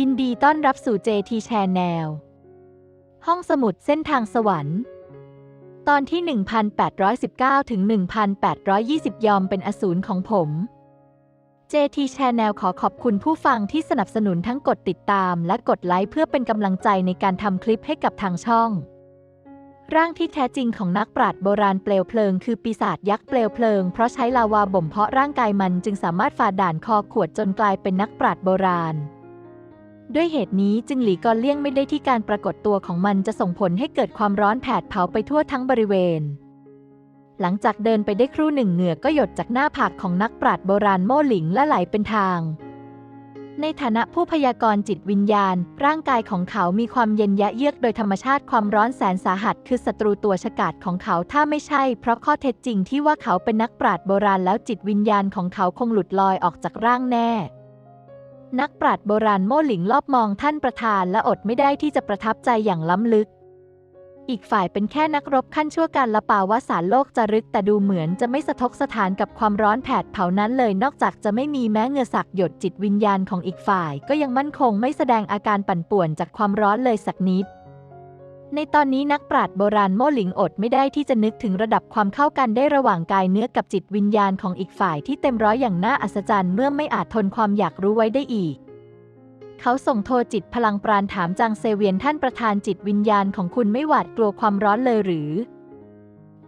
ยินดีต้อนรับสู่ JT Channel ห้องสมุดเส้นทางสวรรค์ ตอนที่ 1819 ถึง 1820 ยอมเป็นอสูรของผม JT Channel ขอขอบคุณผู้ฟังที่สนับสนุนทั้งกดติดตามและกดไลค์เพื่อเป็นกำลังใจในการทำคลิปให้กับทางช่อง ร่างที่แท้จริงของนักปราชญ์โบราณเปลวเพลิง คือปีศาจยักษ์เปลวเพลิง เพราะใช้ลาวาบ่มเพาะร่างกายมันจึงสามารถฝ่าด่านคอขวดจนกลายเป็นนักปราชญ์โบราณ ด้วยเหตุนี้จึงหลีกอเลี่ยงไม่ได้ที่การปรากฏตัวของมันจะส่งผลให้เกิดความร้อนแผดเผาไปทั่วทั้งบริเวณ หลังจากเดินไปได้ครู่หนึ่งเหงื่อก็หยดจากหน้าผากของนักปราชญ์โบราณโม่หลิงและไหลเป็นทาง ในฐานะผู้พยากรณ์จิตวิญญาณ ร่างกายของเขามีความเย็นยะเยือกโดยธรรมชาติความร้อนแสนสาหัส คือศัตรูตัวฉกาจของเขาถ้าไม่ใช่ เพราะข้อเท็จจริงที่ว่าเขาเป็นนักปราชญ์โบราณแล้วจิตวิญญาณของเขาคงหลุดลอยออกจากร่างแน่ นักปราชญ์โบราณโม่หลิงรอบมองท่านประธานและอดไม่ได้ที่จะประทับใจอย่างล้ำลึก อีกฝ่ายเป็นแค่นักรบขั้นชั่วการละปาวสารโลกจะรึกแต่ดูเหมือนจะไม่สะทกสถานกับความร้อนแผดเผานั้นเลยนอกจากจะไม่มีแม้เงือสักหยดจิตวิญญาณของอีกฝ่าย ก็ยังมั่นคงไม่แสดงอาการปั่นป่วนจากความร้อนเลยสักนิด ในตอนนี้นักปราชญ์โบราณโม่หลิงอดไม่ได้ที่จะนึกถึงระดับความเข้ากันได้ระหว่างกายเนื้อกับจิตวิญญาณของอีกฝ่ายที่เต็มร้อยอย่างน่าอัศจรรย์เมื่อไม่อาจทนความอยากรู้ไว้ได้อีก เขาส่งโทรจิตพลังปราณถามจางเซเวียนท่านประธานจิตวิญญาณของคุณไม่หวาดกลัวความร้อนเลยหรือ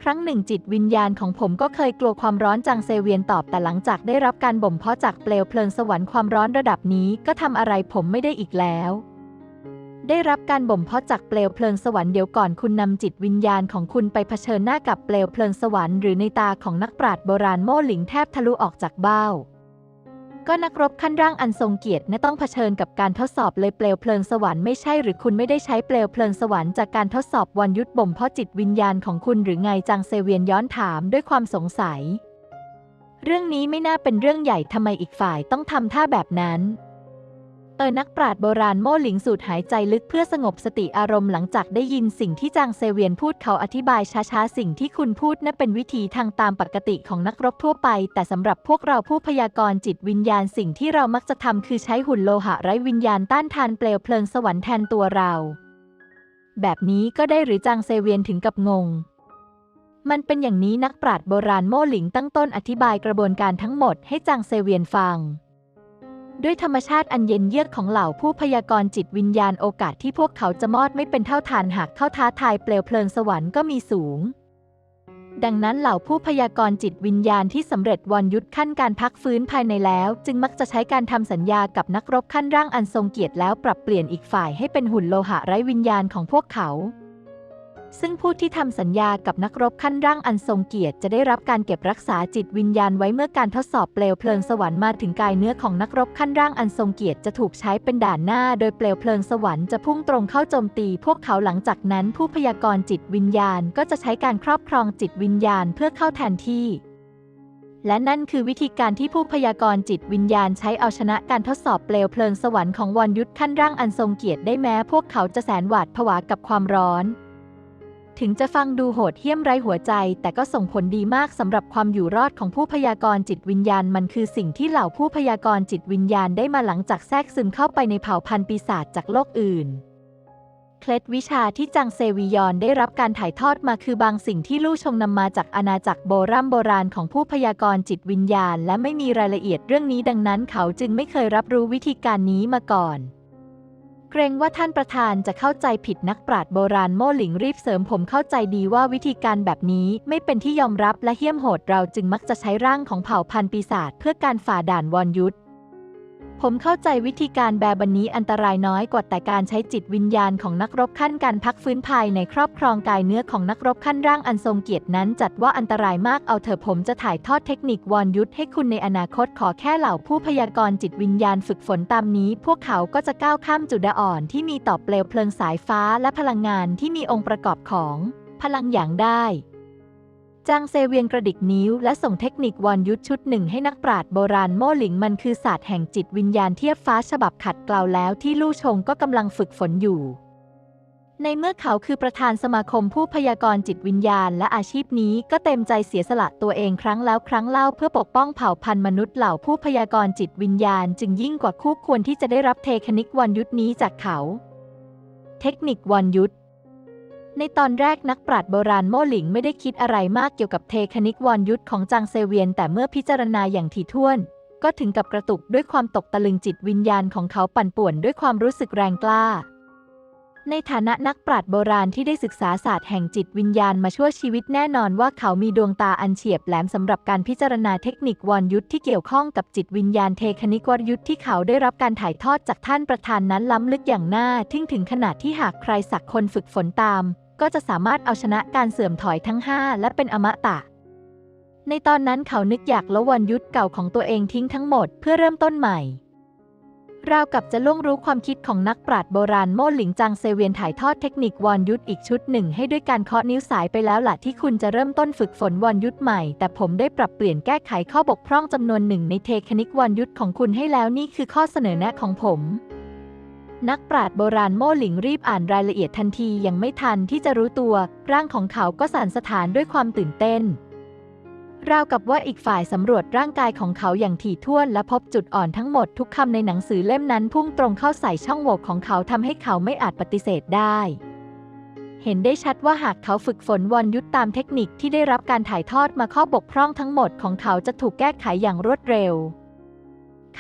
ครั้งหนึ่งจิตวิญญาณของผมก็เคยกลัวความร้อนจางเซเวียนตอบแต่หลังจากได้รับการบ่มเพาะจากเปลวเพลิงสวรรค์ความร้อนระดับนี้ก็ทำอะไรผมไม่ได้อีกแล้ว ได้รับการบ่มเพาะจากเปลวเพลิงสวรรค์เดี๋ยวก่อนคุณนำจิตวิญญาณของคุณไปเผชิญหน้ากับเปลวเพลิงสวรรค์หรือในตาของนักปราชญ์โบราณโม่หลิงแทบทะลุออกจากเบ้า ก็นักรบขั้นร่างอันทรงเกียรติน่ะต้องเผชิญกับการทดสอบเลยเปลวเพลิงสวรรค์ไม่ใช่หรือคุณไม่ได้ใช้เปลวเพลิงสวรรค์จากการทดสอบวันยุทธบ่มเพาะจิตวิญญาณของคุณหรือไงจางเซเวียนย้อนถามด้วยความสงสัย เรื่องนี้ไม่น่าเป็นเรื่องใหญ่ทำไมอีกฝ่ายต้องทำท่าแบบนั้น เออนักปราชญ์โบราณโม่หลิงสูดหายใจลึกเพื่อสงบสติอารมณ์หลังจากได้ยินสิ่งที่จางเซเวียนพูดเขาอธิบายช้าๆ สิ่งที่คุณพูดนั่นเป็นวิธีทางตามปกติของนักรบทั่วไป แต่สำหรับพวกเราผู้พยากรณ์จิตวิญญาณสิ่งที่เรามักจะทำคือใช้หุ่นโลหะไร้วิญญาณต้านทานเปลวเพลิงสวรรค์แทนตัวเรา แบบนี้ก็ได้หรือจางเซเวียนถึงกับงงมันเป็นอย่างนี้นักปราชญ์โบราณโม่หลิงตั้งต้นอธิบายกระบวนการทั้งหมดให้จางเซเวียนฟัง ด้วยธรรมชาติอันเย็นเยือกของเหล่าผู้พยากรณ์จิตวิญญาณโอกาสที่พวกเขาจะมอดไม่เป็นเท่าทานหากเข้าท้าทายเปลวเพลิงสวรรค์ก็มีสูง ดังนั้นเหล่าผู้พยากรณ์จิตวิญญาณที่สำเร็จวันยุทธขั้นการพักฟื้นภายในแล้ว จึงมักจะใช้การทำสัญญากับนักรบขั้นร่างอันทรงเกียรติแล้วปรับเปลี่ยนอีกฝ่ายให้เป็นหุ่นโลหะไร้วิญญาณของพวกเขา ซึ่งผู้ที่ทำสัญญากับนักรบขั้นร่างอันทรงเกียรติจะได้รับการเก็บรักษาจิตวิญญาณไว้เมื่อการทดสอบเปลวเพลิงสวรรค์มาถึงกายเนื้อของนักรบขั้นร่างอันทรงเกียรติจะถูกใช้เป็นด่านหน้า โดยเปลวเพลิงสวรรค์จะพุ่งตรงเข้าโจมตีพวกเขาหลังจากนั้น ผู้พยากรณ์จิตวิญญาณก็จะใช้การครอบครองจิตวิญญาณเพื่อเข้าแทนที่และนั่นคือวิธีการที่ผู้พยากรณ์จิตวิญญาณใช้เอาชนะการทดสอบเปลวเพลิงสวรรค์ของวันยุทธขั้นร่างอันทรงเกียรติได้แม้พวกเขาจะแสนหวาดผวากับความร้อน ถึงจะฟังดูโหดเหี้ยมไร้หัวใจ แต่ก็ส่งผลดีมากสำหรับความอยู่รอดของผู้พยากรณ์จิตวิญญาณ มันคือสิ่งที่เหล่าผู้พยากรณ์จิตวิญญาณได้มาหลังจากแทรกซึมเข้าไปในเผ่าพันธุ์ปีศาจจากโลกอื่น เคล็ดวิชาที่จังเซวิยอนได้รับการถ่ายทอดมาคือบางสิ่งที่ลู่ชงนำมาจากอาณาจักรโบราณโบราณของผู้พยากรณ์จิตวิญญาณ และไม่มีรายละเอียดเรื่องนี้ดังนั้นเขาจึงไม่เคยรับรู้วิธีการนี้มาก่อน เกรงว่าท่านประธานจะเข้าใจผิดนักปราชญ์โบราณโม่หลิงรีบเสริมผมเข้าใจดีว่าวิธีการแบบนี้ไม่เป็นที่ยอมรับและเหี้ยมโหดเราจึงมักจะใช้ร่างของเผ่าพันธุ์ปีศาจเพื่อการฝ่าด่านวอนยุทธ ผมเข้าใจวิธีการแบบนี้อันตรายน้อยกว่าแต่การใช้จิตวิญญาณของนักรบขั้นการพักฟื้นภายในครอบครองกายเนื้อของนักรบขั้นร่างอันทรงเกียรตินั้น จัดว่าอันตรายมากเอาเถอะผมจะถ่ายทอดเทคนิควอนยุทธให้คุณในอนาคตขอแค่เหล่าผู้พยากรณ์จิตวิญญาณฝึกฝนตามนี้ พวกเขาก็จะก้าวข้ามจุดอ่อนที่มีต่อเปลวเพลิงสายฟ้าและพลังงานที่มีองค์ประกอบของ พลังอย่างได้ จางเซเวียนกระดิกนิ้วและส่งเทคนิควอนยุทธชุดหนึ่งให้นักปราชญ์โบราณโม่หลิงมันคือศาสตร์แห่งจิตวิญญาณเทียบฟ้าฉบับขัดเกลาแล้วที่ลู่ชงก็กำลังฝึกฝนอยู่ ในเมื่อเขาคือประธานสมาคมผู้พยากรณ์จิตวิญญาณ และอาชีพนี้ก็เต็มใจเสียสละตัวเองครั้งแล้วครั้งเล่าเพื่อปกป้องเผ่าพันธุ์มนุษย์เหล่าผู้พยากรณ์จิตวิญญาณ จึงยิ่งกว่าคู่ควรที่จะได้รับเทคนิควรยุทธนี้จากเขา เทคนิควรยุทธ ในตอนแรกนักปราชญ์โบราณโม่หลิงไม่ได้คิดอะไรมากเกี่ยวกับเทคนิควรยุทธของจางเซเวียน แต่เมื่อพิจารณาอย่างถี่ถ้วน ก็ถึงกับกระตุกด้วยความตกตะลึงจิตวิญญาณของเขาปั่นป่วนด้วยความรู้สึกแรงกล้า ในฐานะนักปราชญ์โบราณที่ได้ศึกษาศาสตร์แห่งจิตวิญญาณมาชั่วชีวิตแน่นอนว่าเขามีดวงตาอันเฉียบแหลมสำหรับการพิจารณาเทคนิควรยุทธที่เกี่ยวข้องกับจิตวิญญาณเทคนิควรยุทธที่เขาได้รับการถ่ายทอดจากท่านประธานนั้นล้ำลึกอย่างน่าทึ่งถึงขนาดที่หากใครสักคนฝึกฝนตาม ก็จะสามารถเอาชนะการเสื่อมถอยทั้ง 5 และเป็นอมตะ ในตอนนั้นเขานึกอยากละวันยุทธเก่าของตัวเองทิ้งทั้งหมดเพื่อเริ่มต้นใหม่ ราวกับจะล่วงรู้ความคิดของนักปราชญ์โบราณโม่หลิงจางเซเวียนถ่ายทอดเทคนิควอนยุทธอีกชุดหนึ่งให้ด้วยการเคาะนิ้วสายไปแล้วล่ะที่คุณจะเริ่มต้นฝึกฝนวอนยุทธใหม่ แต่ผมได้ปรับเปลี่ยนแก้ไขข้อบกพร่องจำนวนหนึ่งในเทคนิควอนยุทธของคุณให้แล้วนี่คือข้อเสนอแนะของผม นักปราชญ์โบราณโม่หลิงรีบอ่านรายละเอียดทันทียังไม่ทันที่จะรู้ตัว ร่างของเขาก็สั่นสะท้านด้วยความตื่นเต้น ราวกับว่าอีกฝ่ายสำรวจร่างกายของเขาอย่างถี่ถ้วนและพบจุดอ่อนทั้งหมดทุกคำในหนังสือเล่มนั้นพุ่งตรงเข้าใส่ช่องโหว่ของเขาทำให้เขาไม่อาจปฏิเสธได้ เห็นได้ชัดว่าหากเขาฝึกฝนวอนยุทธตามเทคนิคที่ได้รับการถ่ายทอดมาข้อบกพร่องทั้งหมดของเขาจะถูกแก้ไขอย่างรวดเร็ว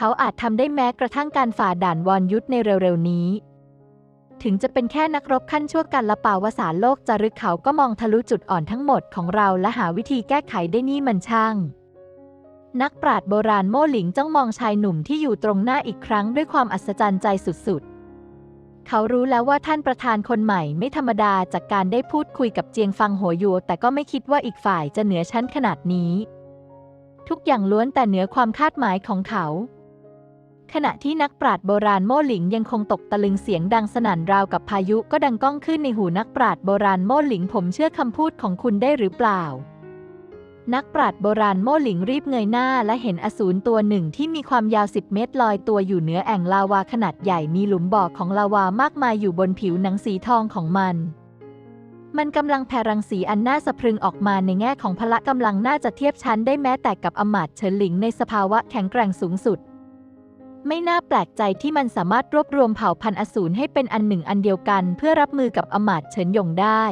เขาอาจทำได้แม้กระทั่งการฝ่าด่านวอนยุทธในเร็วๆนี้ ถึงจะเป็นแค่นักรบขั้นชั่วกันละป่าวสารโลกจารึกเขาก็มองทะลุจุดอ่อนทั้งหมดของเราและหาวิธีแก้ไขได้นี่มันช่าง นักปราชญ์โบราณโม่หลิงจ้องมองชายหนุ่มที่อยู่ตรงหน้าอีกครั้งด้วยความอัศจรรย์ใจสุดๆ เขารู้แล้วว่าท่านประธานคนใหม่ไม่ธรรมดาจากการได้พูดคุยกับเจียงฟังหัวยูแต่ก็ไม่คิดว่าอีกฝ่ายจะเหนือชั้นขนาดนี้ ทุกอย่างล้วนแต่เหนือความคาดหมายของเขา ขณะที่นักปราชญ์โบราณโม่หลิงยังคงตกตะลึงเสียงดังสนั่นราวกับพายุก็ดังก้องขึ้นในหูนักปราชญ์โบราณโม่หลิงผมเชื่อคำพูดของคุณได้หรือเปล่า นักปราชญ์โบราณโม่หลิงรีบเงยหน้าและเห็นอสูรตัวหนึ่งที่มีความยาว 10 เมตรลอยตัวอยู่เหนือแอ่งลาวาขนาดใหญ่มีหลุมบ่อของลาวามากมายอยู่บนผิวหนังสีทองของมันมันกำลังแผ่รังสีอันน่าสะพรึงออกมาในแง่ของพละกำลังน่าจะเทียบชั้นได้แม้แต่กับอมาตย์เฉินหลิงในสภาวะแข็งแกร่งสูงสุด ไม่น่าแปลกใจที่มันสามารถรวบรวมเผ่าพันธุ์อสูรให้เป็นอันหนึ่งอันเดียวกันเพื่อรับมือกับอมาตย์เฉินหยงได้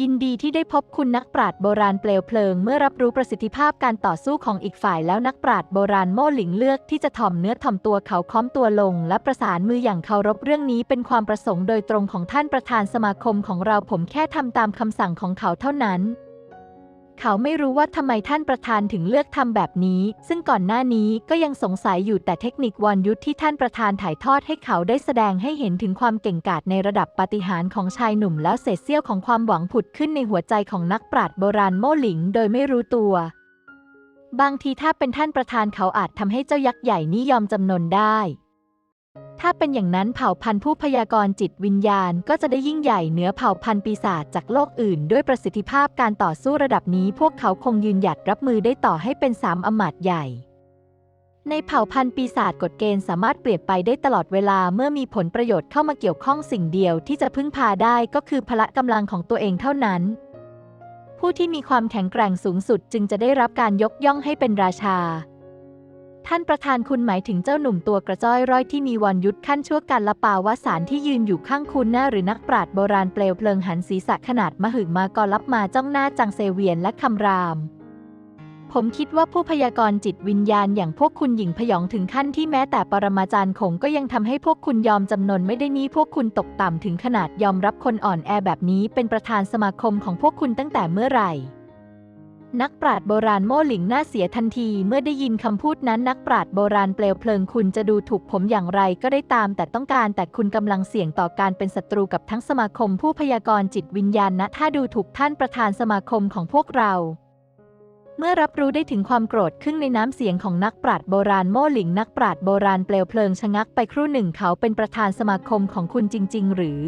ยินดีที่ได้พบคุณนักปราชญ์โบราณเปลวเพลิงเมื่อรับรู้ประสิทธิภาพการต่อสู้ของอีกฝ่ายแล้วนักปราชญ์โบราณโม่หลิงเลือกที่จะถ่อมเนื้อถ่อมตัวเขาค้อมตัวลง และประสานมืออย่างเคารพเรื่องนี้เป็นความประสงค์โดยตรงของท่านประธานสมาคมของเราผมแค่ทำตามคำสั่งของเขาเท่านั้น เขาไม่รู้ว่าทำไมท่านประธานถึงเลือกทำแบบนี้ ซึ่งก่อนหน้านี้ก็ยังสงสัยอยู่แต่เทคนิควรยุทธที่ท่านประธานถ่ายทอดให้เขาได้แสดงให้เห็นถึงความเก่งกาจในระดับปาฏิหาริย์ของชายหนุ่มแล้วเศษเสี้ยวของความหวังผุดขึ้นในหัวใจของนักปราชญ์โบราณโม่หลิง โดยไม่รู้ตัว บางทีถ้าเป็นท่านประธานเขาอาจทำให้เจ้ายักษ์ใหญ่นี้ยอมจำนนได้ ถ้าเป็นอย่างนั้นเผ่าพันธุ์ผู้พยากรณ์จิตวิญญาณ ก็จะได้ยิ่งใหญ่เหนือเผ่าพันธุ์ปีศาจจากโลกอื่น ด้วยประสิทธิภาพการต่อสู้ระดับนี้ พวกเขาคงยืนหยัดรับมือได้ต่อให้เป็นสามอมาตย์ใหญ่ ในเผ่าพันธุ์ปีศาจกฎเกณฑ์สามารถเปลี่ยนไปได้ตลอดเวลาเมื่อมีผลประโยชน์เข้ามาเกี่ยวข้องสิ่งเดียวที่จะพึ่งพาได้ก็คือพละกำลังของตัวเองเท่านั้น ผู้ที่มีความแข็งแกร่งสูงสุดจึงจะได้รับการยกย่องให้เป็นราชา ท่านประธานคุณหมายถึงเจ้าหนุ่มตัวกระจ้อยร้อยที่มีวันยุทธขั้นชั่วการละปาวสารที่ยืนอยู่ข้างคุณหน้าหรือนักปราชญ์โบราณเปลวเพลิงหันศีรษะขนาดมหึมากรลับมาจ้องหน้าจังเซเวียนและคำราม ผมคิดว่าผู้พยากรณ์จิตวิญญาณอย่างพวกคุณหญิงพยองถึงขั้นที่แม้แต่ปรมาจารย์คงก็ยังทำให้พวกคุณยอมจำนนไม่ได้นี้พวกคุณตกต่ำถึงขนาดยอมรับคนอ่อนแอแบบนี้เป็นประธานสมาคมของพวกคุณตั้งแต่เมื่อไหร่ นักปราชญ์โบราณโม่หลิงหน้าเสียทันทีเมื่อได้ยินคำพูดนั้นนักปราชญ์โบราณเปลวเพลิงคุณจะดูถูกผมอย่างไรก็ได้ตาม แต่ต้องการแต่คุณกำลังเสี่ยงต่อการเป็นศัตรูกับทั้งสมาคมผู้พยากรณ์จิตวิญญาณนะถ้าดูถูกท่านประธานสมาคมของพวกเรา เมื่อรับรู้ได้ถึงความโกรธขึ้นในน้ำเสียงของนักปราชญ์โบราณโม่หลิงนักปราชญ์โบราณเปลวเพลิงชะงักไปครู่หนึ่งเขาเป็นประธานสมาคมของคุณจริง ๆ หรือ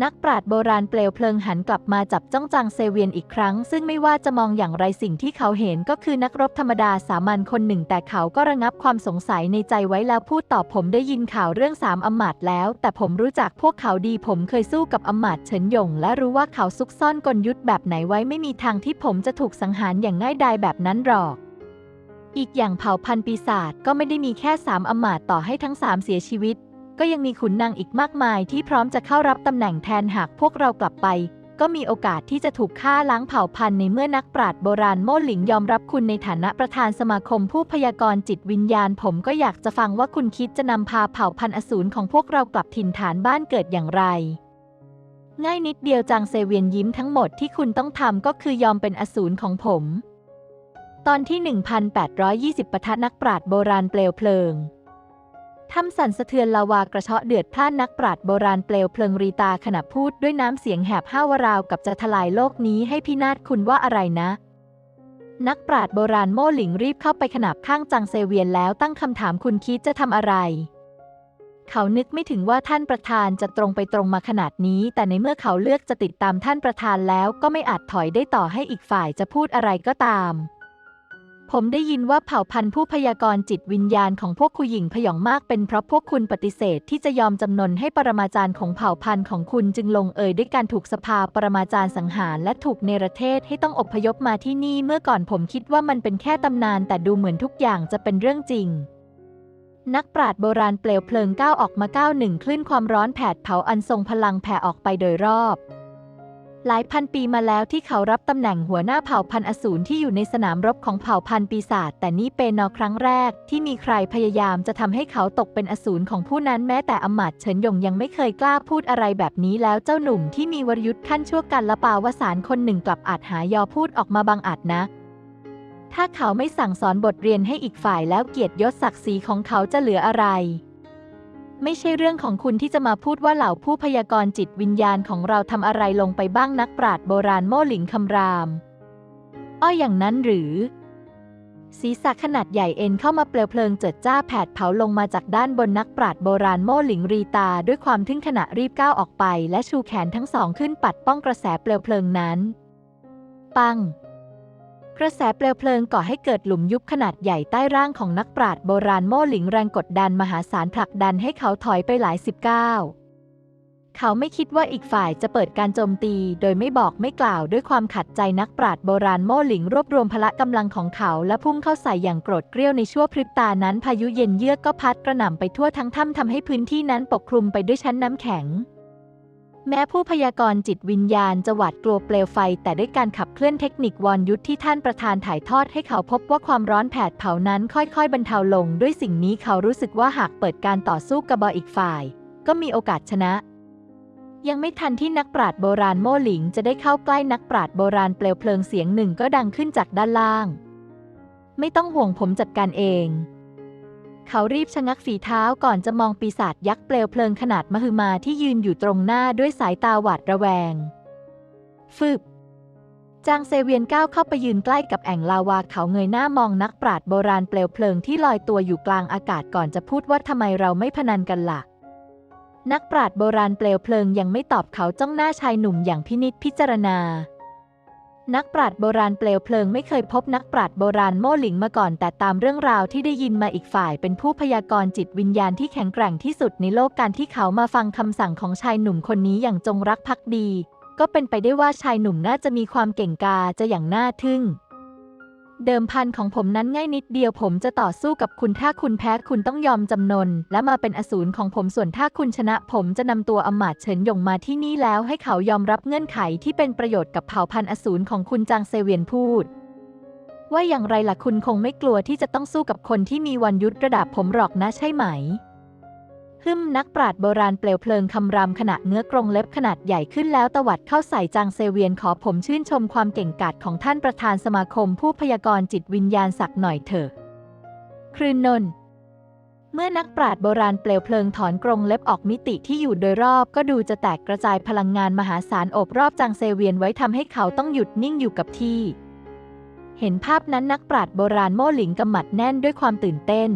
นักปราชญ์โบราณเปลวเพลิงหันกลับมาจับจ้องจางเซเวียนอีกครั้ง ซึ่งไม่ว่าจะมองอย่างไรสิ่งที่เขาเห็นก็คือนักรบธรรมดาสามัญคนหนึ่ง แต่เขาก็ระงับความสงสัยในใจไว้แล้วพูดตอบผมได้ยินข่าวเรื่องสามอมาตแล้ว แต่ผมรู้จักพวกเขาดีผมเคยสู้กับอมาตเฉินหยง และรู้ว่าเขาซุกซ่อนกลยุทธ์แบบไหนไว้ไม่มีทางที่ผมจะถูกสังหารอย่างง่ายดายแบบนั้นหรอกอีกอย่างเผ่าพันธุ์ปีศาจก็ไม่ได้มีแค่สามอมาตต่อให้ทั้งสามเสียชีวิต ก็ยังมีขุนนางอีกมากมายที่พร้อมจะเข้ารับตำแหน่งแทนหากพวกเรากลับไป ก็มีโอกาสที่จะถูกฆ่าล้างเผ่าพันธุ์ในเมื่อนักปราชญ์โบราณโม่หลิงยอมรับคุณในฐานะประธานสมาคมผู้พยากรณ์จิตวิญญาณ ผมก็อยากจะฟังว่าคุณคิดจะนำพาเผ่าพันธุ์อสูรของพวกเรากลับถิ่นฐานบ้านเกิดอย่างไรง่ายนิดเดียวจางเซเวียนยิ้มทั้งหมดที่คุณต้องทำก็คือยอมเป็นอสูรของผม ตอนที่ 1820ปะทะนักปราชญ์โบราณเปลวเพลิง ถ้ำสั่นสะเทือนลาวากระเชาะเดือดพล่านนักปราชญ์โบราณเปลวเพลิงรีตาขณะพูดด้วยน้ำเสียงแหบห้าวราวกับจะทลายโลกนี้ให้พินาศคุณว่าอะไรนะ นักปราชญ์โบราณโม่หลิงรีบเข้าไปขนาบข้างจังเซเวียนแล้วตั้งคำถามคุณคิดจะทำอะไรเขานึกไม่ถึงว่าท่านประธานจะตรงไปตรงมาขนาดนี้ แต่ในเมื่อเขาเลือกจะติดตามท่านประธานแล้วก็ไม่อาจถอยได้ต่อให้อีกฝ่ายจะพูดอะไรก็ตาม ผมได้ยินว่าเผ่าพันธุ์ผู้พยากรณ์จิตวิญญาณของพวกคุหญิงพยองมากเป็นเพราะพวกคุณปฏิเสธที่จะยอมจำนนให้ปรมาจารย์ของเผ่าพันธุ์ของคุณจึงลงเอยด้วยการถูกสภาปรมาจารย์สังหารและถูกเนรเทศให้ต้องอพยพมาที่นี่เมื่อก่อนผมคิดว่ามันเป็นแค่ตำนาน แต่ดูเหมือนทุกอย่างจะเป็นเรื่องจริง นักปราชญ์โบราณเปลวเพลิงก้าวออกมาก้าวหนึ่งคลื่นความร้อนแผดเผาอันทรงพลังแผ่ออกไปโดยรอบ หลายพันปีมาแล้วที่เขารับตำแหน่งหัวหน้าเผ่าพันธุ์อสูรที่อยู่ในสนามรบของเผ่าพันธุ์ปีศาจแต่นี่เป็นนอครั้งแรก ที่มีใครพยายามจะทำให้เขาตกเป็นอสูรของผู้นั้นแม้แต่อมาตเฉินหยงยังไม่เคยกล้าพูดอะไรแบบนี้แล้วเจ้าหนุ่มที่มีวรยุทธ์ขั้นชั่วกันละปาวสารคนหนึ่งกลับอาจหายอพูดออกมาบางอาจนะ ถ้าเขาไม่สั่งสอนบทเรียนให้อีกฝ่ายแล้วเกียรติยศศักดิ์ศรีของเขาจะเหลืออะไร ไม่ใช่เรื่องของคุณที่จะมาพูดว่าเหล่าผู้พยากรณ์จิตวิญญาณของเราทำอะไรลงไปบ้างนักปราชญ์โบราณโม่หลิงคำราม อ้ออย่างนั้นหรือ ศีรษะขนาดใหญ่เอ็นเข้ามาเปลวเพลิงเจิดจ้าแผดเผาลงมาจากด้านบนนักปราชญ์โบราณโม่หลิงรีตาด้วยความทึ่งขณะรีบก้าวออกไป และชูแขนทั้งสองขึ้นปัดป้องกระแสเปลวเพลิงนั้น ปัง กระแสเปลวเพลิงก่อให้เกิดหลุมยุบขนาดใหญ่ใต้ร่างของนักปราชญ์โบราณโม่หลิงแรงกดดันมหาศาลผลักดันให้เขาถอยไปหลายสิบก้าวเขาไม่คิดว่าอีกฝ่ายจะเปิดการโจมตี โดยไม่บอกไม่กล่าวด้วยความขัดใจนักปราชญ์โบราณโม่หลิงรวบรวมพละกำลังของเขาและพุ่งเข้าใส่อย่างโกรธเกรี้ยวในชั่วพริบตานั้นพายุเย็นเยือกก็พัดกระหน่ำไปทั่วทั้งถ้ำทำให้พื้นที่นั้นปกคลุมไปด้วยชั้นน้ำแข็ง แม้ผู้พยากรณ์จิตวิญญาณจะหวาดกลัวเปลวไฟ แต่ด้วยการขับเคลื่อนเทคนิควรยุทธที่ท่านประธานถ่ายทอดให้เขาพบว่าความร้อนแผดเผานั้นค่อยๆ บรรเทาลง ด้วยสิ่งนี้เขารู้สึกว่าหากเปิดการต่อสู้กับบออีกฝ่าย ก็มีโอกาสชนะ ยังไม่ทันที่นักปราชญ์โบราณโม่หลิงจะได้เข้าใกล้นักปราชญ์โบราณเปลวเพลิงเสียงหนึ่งก็ดังขึ้นจากด้านล่าง ไม่ต้องห่วงผมจัดการเอง เขารีบชะงักฝีเท้าก่อนจะมองปีศาจยักษ์เปลวเพลิงขนาดมหึมาที่ยืนอยู่ตรงหน้าด้วยสายตาหวาดระแวง ฟึบจางเซเวียนก้าวเข้าไปยืนใกล้กับแอ่งลาวาเขาเงยหน้ามองนักปราชญ์โบราณเปลวเพลิงที่ลอยตัวอยู่กลางอากาศก่อนจะพูดว่าทำไมเราไม่พนันกันละ่ะ นักปราชญ์โบราณเปลวเพลิงยังไม่ตอบเขาจ้องหน้าชายหนุ่มอย่างพินิจพิจารณา นักปราชญ์โบราณเปลวเพลิงไม่เคยพบนักปราชญ์โบราณโม่หลิงมาก่อน แต่ตามเรื่องราวที่ได้ยินมาอีกฝ่าย เป็นผู้พยากรณ์จิตวิญญาณที่แข็งแกร่งที่สุดในโลกการที่เขามาฟังคำสั่งของชายหนุ่มคนนี้อย่างจงรักภักดี ก็เป็นไปได้ว่าชายหนุ่มน่าจะมีความเก่งกาจะอย่างน่าทึ่ง เดิมพันของผมนั้นง่ายนิดเดียวผมจะต่อสู้กับคุณถ้าคุณแพ้คุณต้องยอมจำนน และมาเป็นอสูรของผมส่วนถ้าคุณชนะ ผมจะนำตัวอมาตเฉินหยงมาที่นี่แล้วให้เขายอมรับเงื่อนไขที่เป็นประโยชน์กับเผ่าพันธุ์อสูรของคุณจางเซเวียนพูด ว่าอย่างไรล่ะคุณคงไม่กลัวที่จะต้องสู้กับคนที่มีวันยุทธระดับผมหรอกนะใช่ไหม ฮึมนักปราชญ์โบราณเปลวเพลิงคำรามขณะเนื้อกรงเล็บขนาดใหญ่ขึ้นแล้วตวัดเข้าใส่จางเซเวียนขอผมชื่นชมความเก่งกาจของท่านประธานสมาคมผู้พยากรณ์จิตวิญญาณสักหน่อยเถอะ ครืนนน์เมื่อนักปราชญ์โบราณเปลวเพลิงถอนกรงเล็บออกมิติที่อยู่โดยรอบก็ดูจะแตกกระจายพลังงานมหาศาลโอบรอบจางเซเวียนไว้ทำให้เขาต้องหยุดนิ่งอยู่กับที่ เห็นภาพนั้นนักปราชญ์โบราณโม่หลิงกำหมัดแน่นด้วยความตื่นเต้น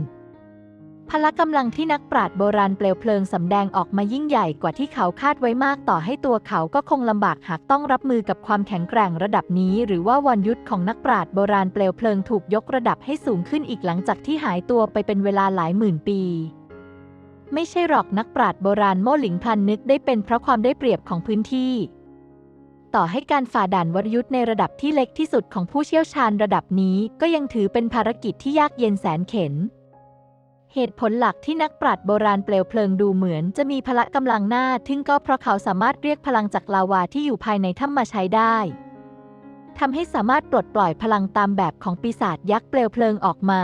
พละกำลังที่นักปราชญ์โบราณเปลวเพลิงสำแดงออกมายิ่งใหญ่กว่าที่เขาคาดไว้มากต่อให้ตัวเขาก็คงลำบากหากต้องรับมือกับความแข็งแกร่งระดับนี้ หรือว่าวันยุทธของนักปราชญ์โบราณเปลวเพลิงถูกยกระดับให้สูงขึ้นอีกหลังจากที่หายตัวไปเป็นเวลาหลายหมื่นปี ไม่ใช่หรอกนักปราชญ์โบราณโม่หลิงพลันนึกได้เป็นเพราะความได้เปรียบของพื้นที่ต่อให้การฝ่าด่านวรยุทธ์ในระดับที่เล็กที่สุดของผู้เชี่ยวชาญระดับนี้ ก็ยังถือเป็นภารกิจที่ยากเย็นแสนเข็ญ เหตุผลหลักที่นักปราชญ์โบราณเปลวเพลิงดูเหมือนจะมีพละกำลังหน้าทึ่งก็เพราะเขาสามารถเรียกพลังจากลาวาที่อยู่ภายในถ้ำมาใช้ได้ทำให้สามารถปลดปล่อยพลังตามแบบของปีศาจยักษ์เปลวเพลิงออกมา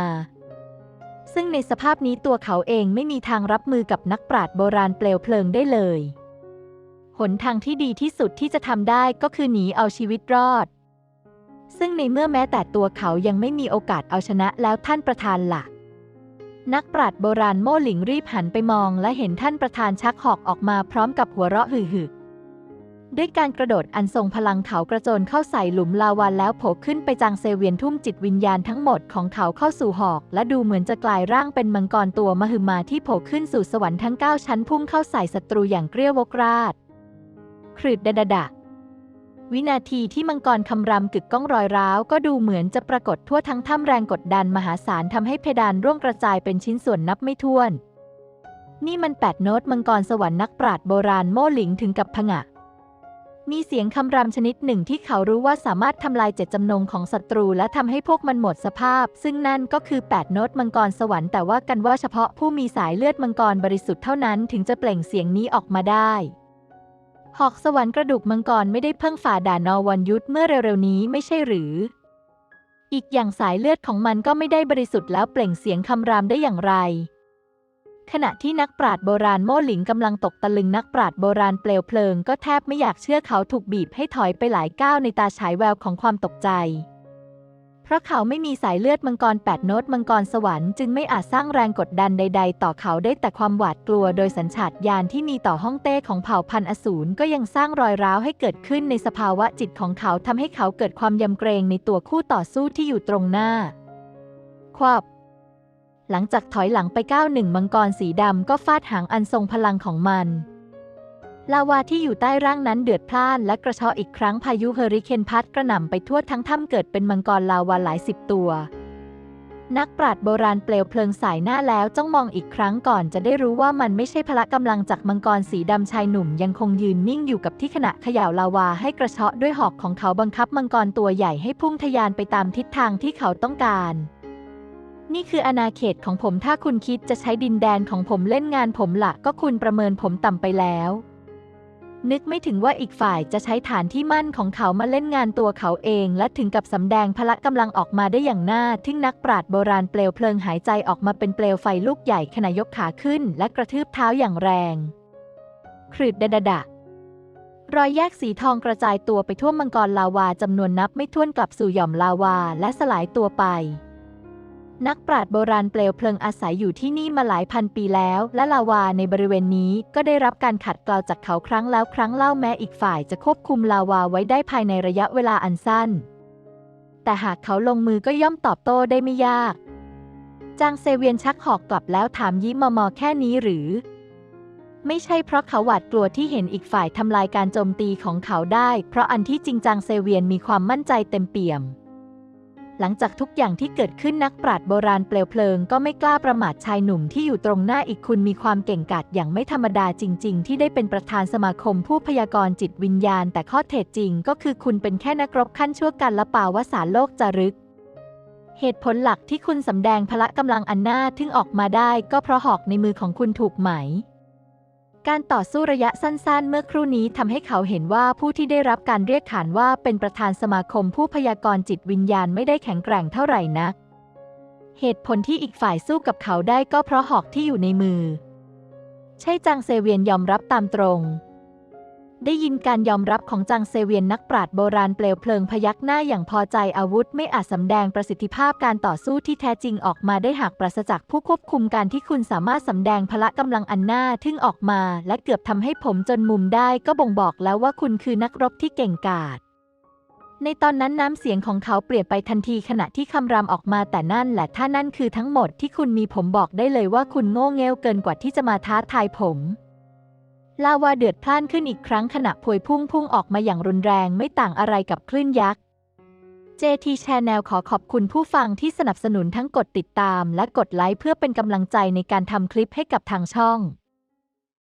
ซึ่งในสภาพนี้ตัวเขาเองไม่มีทางรับมือกับนักปราชญ์โบราณเปลวเพลิงได้เลย หนทางที่ดีที่สุดที่จะทำได้ก็คือหนีเอาชีวิตรอด ซึ่งในเมื่อแม้แต่ตัวเขายังไม่มีโอกาสเอาชนะแล้วท่านประธานล่ะ นักปราชญ์โบราณโม่หลิงรีบหันไปมองและเห็นท่านประธานชักหอกออกมาพร้อมกับหัวเราะหึ่ๆด้วยการกระโดดอันทรงพลังเขากระโจนเข้าใส่หลุมลาวาแล้วโผล่ขึ้นไปจางเซเวียนทุ่มจิตวิญญาณทั้งหมดของเขาเข้าสู่หอก และดูเหมือนจะกลายร่างเป็นมังกรตัวมหึมาที่โผล่ขึ้นสู่สวรรค์ทั้ง 9 ชั้นพุ่งเข้าใส่ศัตรูอย่างเกลี้ยวกราดครืดดะดะดะ วินาทีที่มังกรคำรามกึกก้องรอยร้าว ก็ดูเหมือนจะปรากฏทั่วทั้งถ้ำแรงกดดันมหาศาลทำให้เพดานร่วงกระจายเป็นชิ้นส่วนนับไม่ถ้วน นี่มันแปดโน้ตมังกรสวรรค์นักปราชญ์โบราณโม่หลิงถึงกับผงะ มีเสียงคำรามชนิดหนึ่งที่เขารู้ว่าสามารถทำลายเจตจำนงของศัตรูและทำให้พวกมันหมดสภาพ ซึ่งนั่นก็คือ8โน้ตมังกรสวรรค์แต่ว่ากันว่าเฉพาะผู้มีสายเลือดมังกรบริสุทธิ์เท่านั้นถึงจะเปล่งเสียงนี้ออกมาได้ หอกสวรรค์กระดูกมังกรไม่ได้เพิ่งฝ่าด่านนอวันยุทธเมื่อเร็วๆนี้ไม่ใช่หรือ อีกอย่างสายเลือดของมันก็ไม่ได้บริสุทธิ์แล้วเปล่งเสียงคำรามได้อย่างไร ขณะที่นักปราชญ์โบราณโม่หลิงกำลังตกตะลึงนักปราชญ์โบราณเปลวเพลิงก็แทบไม่อยากเชื่อเขาถูกบีบให้ถอยไปหลายก้าวในตาฉายแววของความตกใจ ราะเขาไม่มีสายเลือดมังกรแปดโน้ตมังกรสวรรค์จึงไม่อาจสร้างแรงกดดันใด ๆ ต่อเขาได้แต่ความหวาดกลัวโดยสัญชาตญาณที่มีต่อห้องเต้ของเผ่าพันธุ์อสูรก็ยังสร้างรอยร้าวให้เกิดขึ้นในสภาวะจิตของเขาทำให้เขาเกิดความยำเกรงในตัวคู่ต่อสู้ที่อยู่ตรงหน้า ควบหลังจากถอยหลังไปก้าวหนึ่งมังกรสีดำก็ฟาดหางอันทรงพลังของมัน ลาวาที่อยู่ใต้ร่างนั้นเดือดพล่านและกระเชาะอีกครั้งพายุเฮอริเคนพัดกระหน่ำไปทั่วทั้งถ้ำเกิดเป็นมังกรลาวาหลายสิบตัว นักปราชญ์โบราณเปลวเพลิงสายหน้าแล้วจ้องมองอีกครั้งก่อนจะได้รู้ว่ามันไม่ใช่พละกำลังจากมังกรสีดำชายหนุ่มยังคงยืนนิ่งอยู่กับที่ขณะเขย่าลาวาให้กระเชาะด้วยหอกของเขาบังคับมังกรตัวใหญ่ให้พุ่งทะยานไปตามทิศทางที่เขาต้องการนี่คืออาณาเขตของผมถ้าคุณคิดจะใช้ดินแดนของผมเล่นงานผมละก็คุณประเมินผมต่ำไปแล้ว นึกไม่ถึงว่าอีกฝ่ายจะใช้ฐานที่มั่นของเขามาเล่นงานตัวเขาเอง และถึงกับสำแดงพละกำลังออกมาได้อย่างน่าทึ่งนักปราชญ์โบราณเปลวเพลิงหายใจออกมาเป็นเปลวไฟลูกใหญ่ขณะยกขาขึ้น และกระทืบเท้าอย่างแรงครืดดะดะดะรอยแยกสีทองกระจายตัวไปทั่วมังกรลาวาจำนวนนับไม่ถ้วนกลับสู่หย่อมลาวาและสลายตัวไป นักปราชญ์โบราณเปลวเพลิงอาศัยอยู่ที่นี่มาหลายพันปีแล้ว และลาวาในบริเวณนี้ก็ได้รับการขัดเกลาจากเขาครั้งแล้วครั้งเล่าแม้อีกฝ่ายจะควบคุมลาวาไว้ได้ภายในระยะเวลาอันสั้น แต่หากเขาลงมือก็ย่อมตอบโต้ได้ไม่ยาก จางเซเวียนชักหอกกลับแล้วถามยิ้มมอมอแค่นี้หรือ ไม่ใช่เพราะเขาหวาดกลัวที่เห็นอีกฝ่ายทำลายการโจมตีของเขาได้ เพราะอันที่จริงจางเซเวียนมีความมั่นใจเต็มเปี่ยม หลังจากทุกอย่างที่เกิดขึ้นนักปราชญ์โบราณเปลวเพลิงก็ไม่กล้าประมาทชายหนุ่มที่อยู่ตรงหน้าอีกคุณมีความเก่งกาจอย่างไม่ธรรมดาจริง ๆ ที่ได้เป็นประธานสมาคมผู้พยากรณ์จิตวิญญาณ แต่ข้อเท็จจริงก็คือคุณเป็นแค่นักรบขั้นชั่วกันละป่าวสารโลกจารึกเหตุผลหลักที่คุณสำแดงพละกำลังอันน่าทึ่งออกมาได้ ก็เพราะหอกในมือของคุณถูกไหม การต่อสู้ระยะสั้นๆ เมื่อครู่นี้ทำให้เขาเห็นว่าผู้ที่ได้รับการเรียกขานว่าเป็นประธานสมาคมผู้พยากรณ์จิตวิญญาณไม่ได้แข็งแกร่งเท่าไหร่นัก เหตุผลที่อีกฝ่ายสู้กับเขาได้ก็เพราะหอกที่อยู่ในมือ ใช่จางเซเวียนยอมรับตามตรง ได้ยินการยอมรับของจางเซเวียนนักปราชญ์โบราณเปลวเพลิงพยักหน้าอย่างพอใจอาวุธไม่อาจสำแดงประสิทธิภาพการต่อสู้ที่แท้จริงออกมาได้หากปราศจากผู้ควบคุมการที่คุณสามารถสำแดงพละกำลังอันน่าทึ่งออกมา และเกือบทำให้ผมจนมุมได้ก็บ่งบอกแล้วว่าคุณคือนักรบที่เก่งกาจในตอนนั้นน้ำเสียงของเขาเปลี่ยนไปทันทีขณะที่คำรามออกมาแต่นั่นแหละถ้านั่นคือทั้งหมดที่คุณมีผมบอกได้เลยว่าคุณโง่เง่วเกินกว่าที่จะมาท้าทายผม ลาวาเดือดพล่านขึ้นอีกครั้งขณะพวยพุ่งพุ่งออกมาอย่างรุนแรงไม่ต่างอะไรกับคลื่นยักษ์ JT Channel ขอขอบคุณผู้ฟังที่สนับสนุนทั้งกดติดตามและกดไลค์เพื่อเป็นกำลังใจในการทำคลิปให้กับทางช่อง